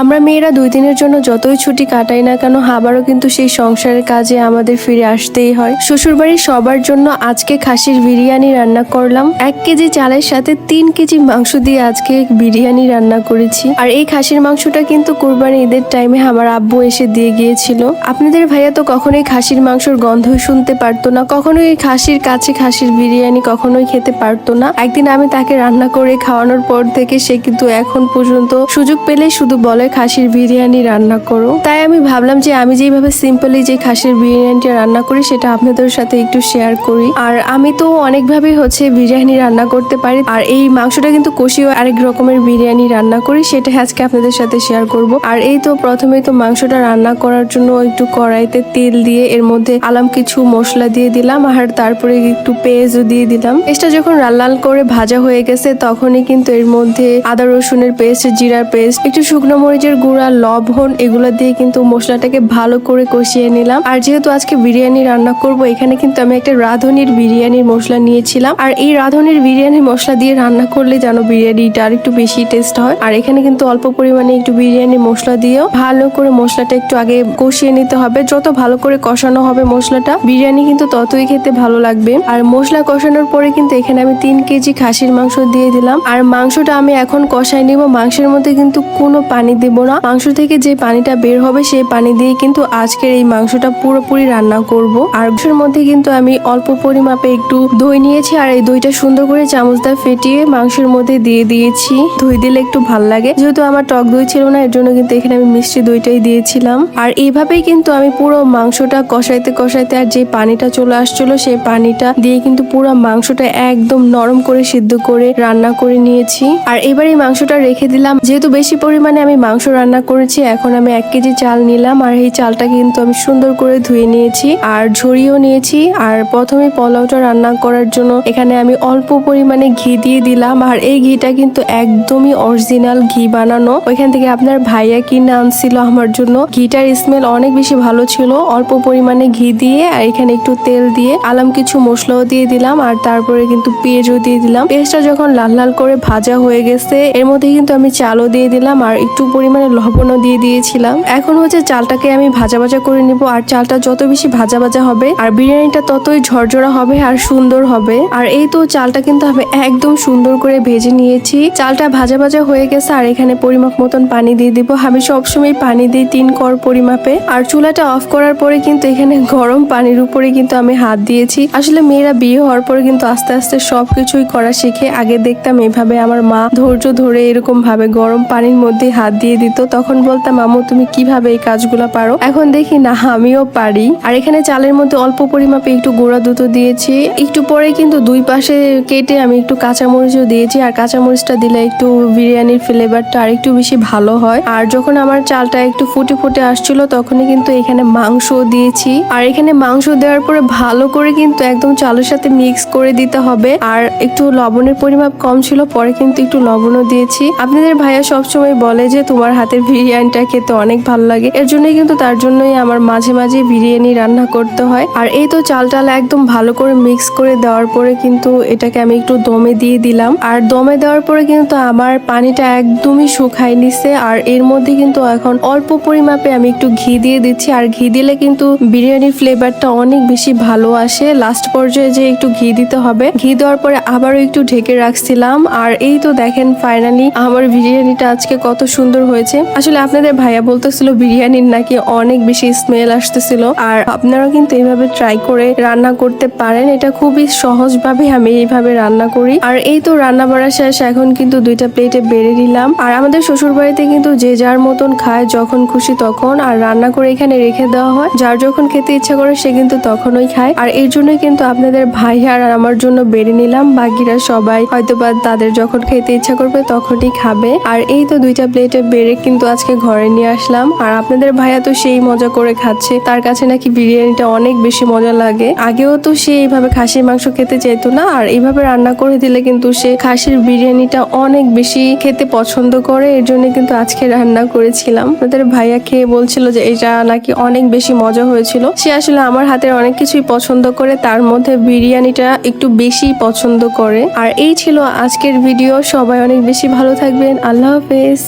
আমরা মেয়েরা দুই দিনের জন্য যতই ছুটি কাটাই না কেন, আবারও কিন্তু সেই সংসারের কাজে আমাদের ফিরে আসতেই হয়। শ্বশুরবাড়ির সবার জন্য আজকে খাসির বিরিয়ানি রান্না করলাম। এক কেজি চালের সাথে তিন কেজি মাংস দিয়ে আজকে বিরিয়ানি রান্না করেছি। আর এই খাসির মাংসটা কিন্তু কোরবানি ঈদের টাইমে আমার আব্বু এসে দিয়ে গিয়েছিল। আপনাদের ভাইয়া তো কখনোই খাসির মাংসর গন্ধ শুনতে পারতো না, কখনোই এই খাসির কাছে খাসির বিরিয়ানি কখনোই খেতে পারতো না। একদিন আমি তাকে রান্না করে খাওয়ানোর পর থেকে সে কিন্তু এখন পর্যন্ত সুযোগ পেলে শুধু বলে খাসির বিরিয়ানি রান্না করো। তাই আমি ভাবলাম যে আমি যেভাবে সিম্পলি যে খাসির বিরিয়ানিটা রান্না করি, সেটা আপনাদের সাথে একটু শেয়ার করি। আর আমি তো অনেকভাবে হচ্ছে বিরিয়ানি রান্না করতে পারি। আর এই মাংসটা কিন্তু কষিও আরেক রকমের বিরিয়ানি রান্না করি সেটা আজকে আপনাদের সাথে শেয়ার করব। আর এই তো প্রথমে তো মাংসটা রান্না করার জন্য একটু কড়াইতে তেল দিয়ে এর মধ্যে আলাম কিছু মশলা দিয়ে দিলাম, আর তারপরে একটু পেঁয়াজও দিয়ে দিলাম। পেঁয়াজটা যখন লাল লাল করে ভাজা হয়ে গেছে, তখনই কিন্তু এর মধ্যে আদা রসুনের পেস্ট, জিরার পেস্ট, একটু শুকনো মরিচের গুঁড়া, লবণ এগুলো দিয়ে কিন্তু মশলাটাকে ভালো করে কষিয়ে নিলাম। আর যেহেতু আজকে বিরিয়ানি রান্না করব, এখানে কিন্তু আমি একটা রাঁধুনির বিরিয়ানির মশলা নিয়েছিলাম। আর এই রাঁধুনির বিরিয়ানির মশলা দিয়ে রান্না করলে যেন বিরিয়ানিটা আর একটু বেশি টেস্ট হয়। আর এখানে কিন্তু অল্প পরিমাণে একটু বিরিয়ানি মশলা দিয়েও ভালো করে মশলাটা একটু আগে কষিয়ে নিতে হবে। যত ভালো করে কষানো হবে মশলাটা, বিরিয়ানি কিন্তু ততই খেতে ভালো লাগবে। আর মশলা কষানোর পরে কিন্তু এখানে আমি তিন কেজি খাসির মাংস দিয়ে দিলাম। আর মাংসটা আমি এখন কষাই নিব। মাংসের মধ্যে কিন্তু কোনো পানি দেব না। মাংস থেকে যে পানিটা বের হবে সেই পানি দিয়ে কিন্তু আজকের এই মাংসটা পুরোপুরি রান্না করব। আর মাংসের মধ্যে কিন্তু আমি অল্প পরিমাপে একটু দই নিয়েছি আর এই দইটা সুন্দর করে চামচ দা ফেটিয়ে মাংসের মধ্যে দিয়ে দিয়েছি। দই দিলে একটু ভালো লাগে। যেহেতু আমার টক দই ছিল না, এর জন্য কিন্তু এখানে আমি মিষ্টি দইটাই দিয়েছিলাম। আর এইভাবেই কিন্তু আমি পুরো মাংসটা কষাইতে কষাইতে আর যে পানিটা চলে আসছিল সেই পানিটা দিয়ে কিন্তু পুরো মাংসটা একদম নরম করে সিদ্ধ করে রান্না করে নিয়েছি। আর এবার এই মাংসটা রেখে দিলাম। যেহেতু বেশি পরিমাণে আমি মাংস রান্না করেছি, এখন আমি এক কেজি চাল নিলাম, আর এই চালটা কিন্তু আমি সুন্দর করে ধুয়ে নিয়েছি, আর ঝরিয়েও নিয়েছি, আর প্রথমে পোলাওটা রান্না করার জন্য এখানে আমি অল্প পরিমাণে ঘি দিয়ে দিলাম, আর এই ঘিটা কিন্তু একদমই অরিজিনাল ঘি বানানো। ওইখান থেকে আপনার ভাইয়া কিনে আনছিল আমার জন্য। ঘিটার স্মেল অনেক বেশি ভালো ছিল, অল্প পরিমাণে ঘি দিয়ে, আর এখানে একটু তেল দিয়ে আলাম কিছু মশলাও দিয়ে দিলাম, আর তারপরে কিন্তু পেঁয়াজও দিয়ে দিলাম। পেঁয়াজটা যখন লাল লাল করে ভাজা হয়ে গেছে, এর মধ্যে কিন্তু আমি চালও দিয়ে দিলাম, আর একটু পরিমাণে লবণও দিয়ে দিয়েছিলাম। এখন হচ্ছে চালটাকে আমি ভাজা ভাজা করে নিব, আর চালটা যত বেশি ভাজা ভাজা হবে, আর বিরিয়ানিটা ততই ঝরঝরা হবে আর সুন্দর হবে। আর এই তো চালটা কিন্তু আমি একদম সুন্দর করে ভেজে নিয়েছি। চালটা ভাজা ভাজা হয়ে গেছে, আর এখানে পরিমাপ মতন পানি দিয়ে দিব। আমি সবসময় পানি দিই তিন কর পরিমাপে। আর চুলাটা অফ করার পরে কিন্তু এখানে গরম পানির উপরে কিন্তু আমি হাত দিয়েছি। আসলে মেয়েরা বিয়ে হওয়ার পরে কিন্তু আস্তে আস্তে সবকিছুই করা শিখে। আগে দেখতাম এভাবে আমার মা ধৈর্য ধরে এরকম ভাবে গরম পানির মধ্যে হাত দিয়ে দিত, তখন বলতাম আম্মু তুমি কীভাবে এই কাজগুলো পারো? এখন দেখি, না, আমিও পারি। আর এখানে চালের মধ্যে অল্প পরিমাপে একটু গুঁড়া দুধ দিয়েছি। একটু পরে কিন্তু দুই পাশে কেটে আমি একটু কাঁচামরিচও দিয়েছি। আর কাঁচামরিচটা দিলে একটু বিরিয়ানির ফ্লেভারটা আর একটু বেশি ভালো হয়। আর যখন আমার চালটা একটু ফুটে ফুটে আসছিল, তখনই কিন্তু এখানে মাংস দিয়েছি। আর এখানে মাংস দেওয়ার পরে ভালো করে কিন্তু একদম চালের সাথে মিক্স করে দিতে হবে। আর একটু লবণের পরিমাপ কম ছিল, পরে কিন্তু একটু লবণও দিয়েছি। আপনাদের ভাইয়া সবসময় বলে যে, তোমার হাতের বিরিয়ানিটা খেতে অনেক ভালো লাগে। এর জন্যই কিন্তু তার জন্যই আমার মাঝে মাঝে বিরিয়ানি রান্না করতে হয়। আর এই তো চাল টাল একদম ভালো করে মিক্স করে দেওয়ার পরে কিন্তু এটাকে আমি একটু দমে দিয়ে দিলাম। আর দমে দেওয়ার পরে কিন্তু আমার পানিটা একদমই শুকাই নিছে। আর এর মধ্যে কিন্তু এখন অল্প পরিমাপে আমি একটু ঘি দিয়ে দিচ্ছি। আর ঘি দিলে কিন্তু বিরিয়ানির ফ্লেভারটা অনেক বেশি ভালো আসে। লাস্ট পর্যায়ে যে একটু ঘি দিতে হবে, ঘি দেওয়ার পরে আবারও একটু ঢেকে রাখছিলাম। আর এই তো দেখেন ফাইনালি আমার বিরিয়ানিটা আজকে কত সুন্দর হয়েছে। আসলে আপনাদের ভাইয়া বলতেছিল বিরিয়ানির নাকি অনেক বেশি স্মেল আসতেছিল। আর আপনারা কিন্তু এইভাবে ট্রাই করে রান্না করতে পারেন। এটা খুবই সহজভাবে আমি এইভাবে রান্না করি। আর এই তো রান্না বাড়া শেষ, এখন কিন্তু দুইটা প্লেটে বেড়ে নিলাম। আর আমাদের শ্বশুর বাড়িতে কিন্তু যে যার মতন খায় যখন খুশি তখন। আর রান্না করে এখানে রেখে দেওয়া হয়। যার যখন খেতে ইচ্ছা করে সে কিন্তু তখনই খায়। আর এর জন্যই কিন্তু আপনাদের ভাই আর আমার জন্য বেড়ে নিলাম। বাকিরা সবাই হয়তো বা তাদের যখন খেতে ইচ্ছা করবে তখনই খাবে। আর এই তো দুইটা প্লেটে বেড়ে কিন্তু আজকে ঘরে নিয়ে আসলাম। আর আপনাদের ভাইয়া তো সেই মজা করে খাচ্ছে। তার কাছে নাকি বিরিয়ানিটা অনেক বেশি মজা লাগে। আগেও তো সে এইভাবে খাসির মাংস খেতে চাইতো না। আর এইভাবে রান্না করে দিলে কিন্তু সে খাসির বিরিয়ানিটা অনেক বেশি খেতে পছন্দ করে। এর জন্য কিন্তু আজকে রান্না করেছিলাম। আপনাদের ভাইয়া খেয়ে বলছিল যে এটা নাকি অনেক বেশি মজা হয়েছিল। সে আসলে আমার হাতের অনেক কিছুই পছন্দ করে। তার মধ্যে বিরিয়ানিটা একটু বেশি পছন্দ করে। আর এই ছিল আজকের ভিডিও। সবাই অনেক বেশি ভালো থাকবেন। আল্লাহ হাফেজ।